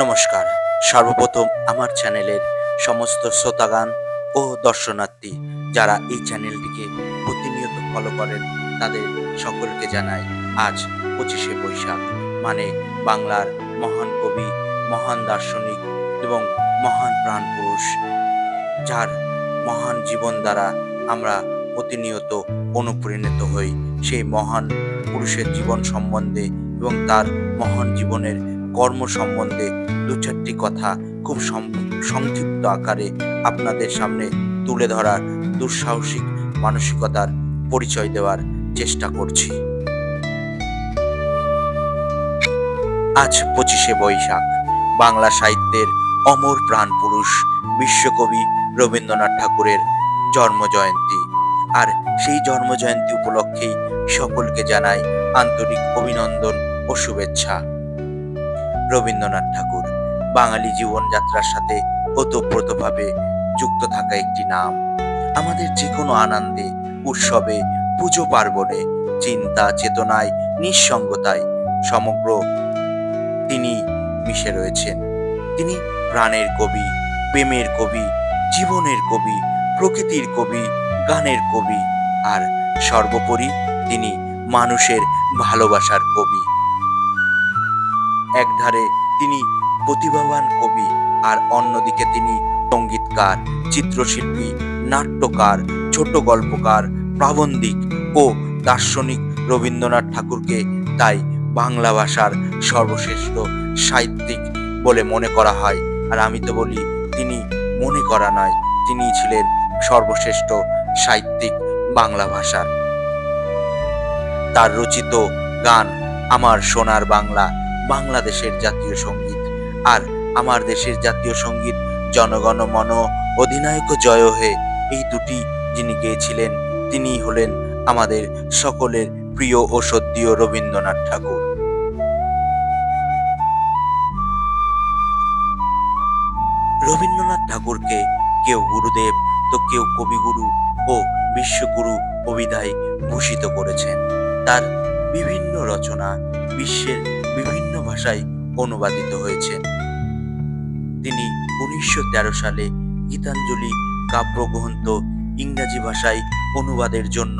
নমস্কার। সর্বপ্রথম আমার চ্যানেলের সমস্ত শ্রোতাগান ও দর্শনার্থী যারা এই চ্যানেলটিকে প্রতিনিয়ত ফলো করেন, তাদের সকলকে জানাই আজ পঁচিশে বৈশাখ মানে বাংলার মহান কবি, মহান দার্শনিক এবং মহান প্রাণ পুরুষ, যার মহান জীবন দ্বারা আমরা প্রতিনিয়ত অনুপ্রাণিত হই। সেই মহান পুরুষের জীবন সম্বন্ধে এবং তার মহান জীবনের কর্ম সম্বন্ধে দু চারটি কথা খুব সংক্ষিপ্ত আকারে আপনাদের সামনে তুলে ধরার দুঃসাহসিক মানসিকতার পরিচয় দেওয়ার চেষ্টা করছি। আজ পঁচিশে বৈশাখ, বাংলা সাহিত্যের অমর প্রাণ পুরুষ বিশ্বকবি রবীন্দ্রনাথ ঠাকুরের জন্মজয়ন্তী। আর সেই জন্মজয়ন্তী উপলক্ষেই সকলকে জানাই আন্তরিক অভিনন্দন ও শুভেচ্ছা। রবীন্দ্রনাথ ঠাকুর। বাঙালি জীবনযাত্রার সাথে ওতপ্রোতভাবে যুক্ত থাকা একটি নাম। আমাদের যে কোনো আনন্দে, উৎসবে, পুজো পার্বণে চিন্তা, চেতনায়, নিঃসঙ্গতায় সমগ্র তিনি মিশে রয়েছেন। তিনি প্রাণের কবি, প্রেমের কবি, জীবনের কবি, প্রকৃতির কবি, গানের কবি, আর সর্বোপরি তিনি মানুষের ভালোবাসার কবি। একধারে তিনি প্রতিভাবান কবি আর অন্যদিকে তিনি সঙ্গীতকার, চিত্রশিল্পী, নাট্যকার, ছোট গল্পকার, প্রাবন্ধিক ও দার্শনিক রবীন্দ্রনাথ ঠাকুরকে তাই বাংলা ভাষার সর্বশ্রেষ্ঠ সাহিত্যিক বলে মনে করা হয়। আর আমি তো বলি, তিনি মনে করা নয়, তিনি ছিলেন সর্বশ্রেষ্ঠ সাহিত্যিক বাংলা ভাষার। তার রচিত গান আমার সোনার বাংলা বাংলাদেশের জাতীয় সংগীত। আর আমার দেশের জাতীয় সংগীত জনগণ মন অধিনায়ক জয় হে এই দুটি যিনি গেয়েছিলেন তিনি হলেন আমাদের সকলের প্রিয় ও সদ্যীয় রবীন্দ্রনাথ ঠাকুর। রবীন্দ্রনাথ ঠাকুরকে কেউ গুরুদেব, তো কেউ কবিগুরু ও বিশ্বগুরু অভিধায় ভূষিত করেছেন। তার বিভিন্ন রচনা বিশ্বের বিভিন্ন ভাষায় অনুবাদিত হয়েছে। তিনি উনিশশো তেরো সালে গীতাঞ্জলি কাব্যগ্রন্থ ইংরাজি ভাষায় অনুবাদের জন্য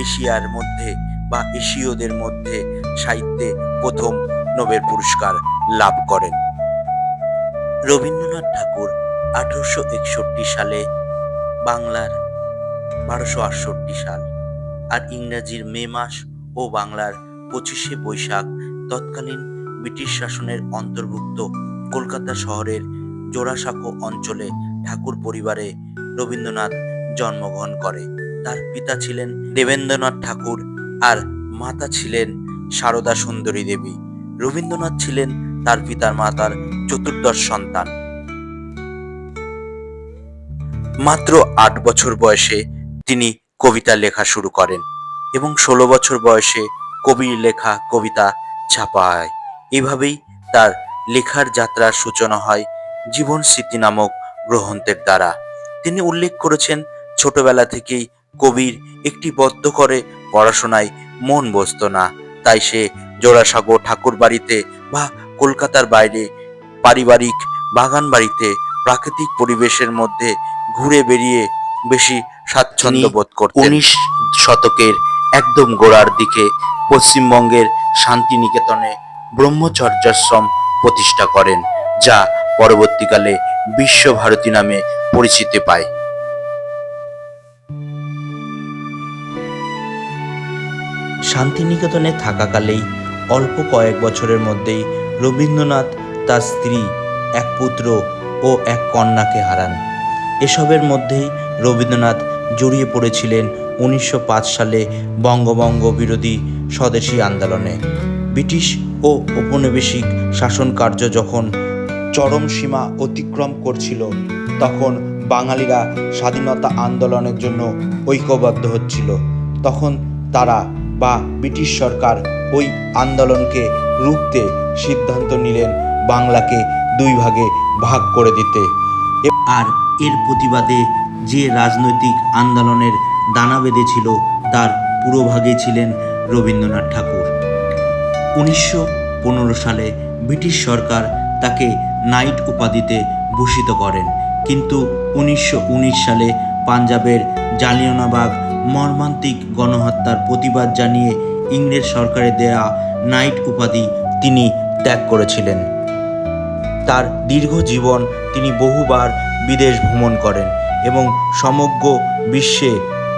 এশিয়ার মধ্যে বা এশীয়দের মধ্যে সাহিত্যে প্রথম নোবেল পুরস্কার লাভ করেন। রবীন্দ্রনাথ ঠাকুর আঠারোশো একষট্টি সালে বাংলার বারোশো আটষট্টি সাল আর ইংরাজির মে মাস ও বাংলার পঁচিশে বৈশাখ তৎকালীন ব্রিটিশ শাসনের অন্তর্ভুক্ত কলকাতা শহরের জোড়াসাঁকো অঞ্চলে ঠাকুর পরিবারে রবীন্দ্রনাথ জন্মগ্রহণ করে। তার পিতা ছিলেন দেবেন্দ্রনাথ ঠাকুর আর মাতা ছিলেন সারদা সুন্দরী দেবী। রবীন্দ্রনাথ ছিলেন তার পিতার মাতার চতুর্দশ সন্তান। মাত্র আট বছর বয়সে তিনি কবিতা লেখা শুরু করেন এবং ষোলো বছর বয়সে কবির লেখা কবিতা ছাপা হয় এভাবেই তার লেখার যাত্রার সূচনা হয় জীবন স্মৃতি নামক গ্রন্থের দ্বারা। তিনি উল্লেখ করেছেন ছোটবেলা থেকেই কবির একটি বদ্ধ করে পড়াশোনায় মন বসতো না। তাই সে জোড়াসাগো ঠাকুর বাড়িতে বা কলকাতার বাইরে পারিবারিক বাগান বাড়িতে প্রাকৃতিক পরিবেশের মধ্যে ঘুরে বেরিয়ে বেশি স্বাচ্ছন্দ্য বোধ করতেন। উনিশ শতকের একদম গোড়ার দিকে পশ্চিমবঙ্গের শান্তিনিকেতনে ব্রহ্মচর্যাশ্রম প্রতিষ্ঠা করেন, যা পরবর্তীকালে বিশ্বভারতী নামে পরিচিতি পায়। শান্তিনিকেতনে থাকাকালেই অল্প কয়েক বছরের মধ্যেই রবীন্দ্রনাথ তার স্ত্রী, এক পুত্র ও এক কন্যাকে হারান। এসবের মধ্যেই রবীন্দ্রনাথ জড়িয়ে পড়েছিলেন উনিশশো পাঁচ সালে বঙ্গভঙ্গ বিরোধী স্বদেশী আন্দোলনে। ব্রিটিশ ও ঔপনিবেশিক শাসন কার্য যখন চরম সীমা অতিক্রম করছিল, তখন বাঙালিরা স্বাধীনতা আন্দোলনের জন্য ঐক্যবদ্ধ হচ্ছিল। তখন তারা বা ব্রিটিশ সরকার ওই আন্দোলনকে রুখতে সিদ্ধান্ত নিলেন বাংলাকে দুই ভাগে ভাগ করে দিতে। আর এর প্রতিবাদে যে রাজনৈতিক আন্দোলনের দানা বেঁধেছিল, তার পুরোভাগে ছিলেন রবীন্দ্রনাথ ঠাকুর। উনিশশো পনেরো সালে ব্রিটিশ সরকার তাকে নাইট উপাধিতে ভূষিত করেন। কিন্তু উনিশশো উনিশ সালে পাঞ্জাবের জালিয়ানাবাগ মর্মান্তিক গণহত্যার প্রতিবাদ জানিয়ে ইংরেজ সরকারের দেয়া নাইট উপাধি তিনি ত্যাগ করেছিলেন। তার দীর্ঘ জীবন তিনি বহুবার বিদেশ ভ্রমণ করেন এবং সমগ্র বিশ্বে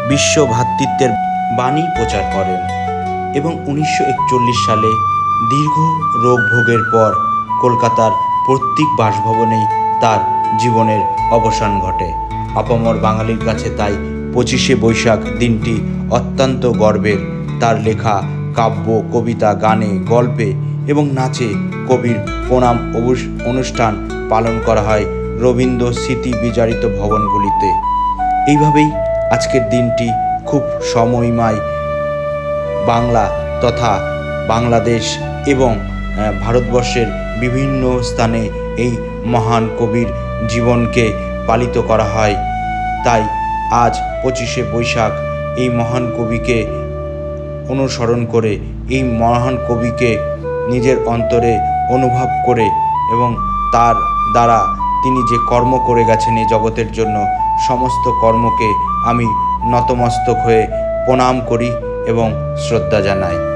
বিশ্ব ভ্রাতৃত্বের বাণী প্রচার করেন। এবং উনিশশো একচল্লিশ সালে দীর্ঘ রোগ ভোগের পর কলকাতার প্রত্যেক বাসভবনেই তার জীবনের অবসান ঘটে। আপামর বাঙালির কাছে তাই পঁচিশে বৈশাখ দিনটি অত্যন্ত গর্বের। তার লেখা কাব্য, কবিতা, গানে, গল্পে এবং নাচে কবির প্রণাম অনুষ্ঠান পালন করা হয় রবীন্দ্র স্মৃতি বিজারিত ভবনগুলিতে। এইভাবেই আজকের দিনটি খুব সময়ময় বাংলা তথা বাংলাদেশ এবং ভারতবর্ষের বিভিন্ন স্থানে এই মহান কবির জীবনকে পালিত করা হয়। তাই আজ পঁচিশে বৈশাখ এই মহান কবিকে অনুসরণ করে এই মহান কবিকে নিজের অন্তরে অনুভব করে এবং তার দ্বারা তিনি যে কর্ম করে গেছেন এই জগতের জন্য, সমস্ত কর্মকে আমি নতমস্তক হয়ে প্রণাম করি। এবং শ্রদ্ধা জানাই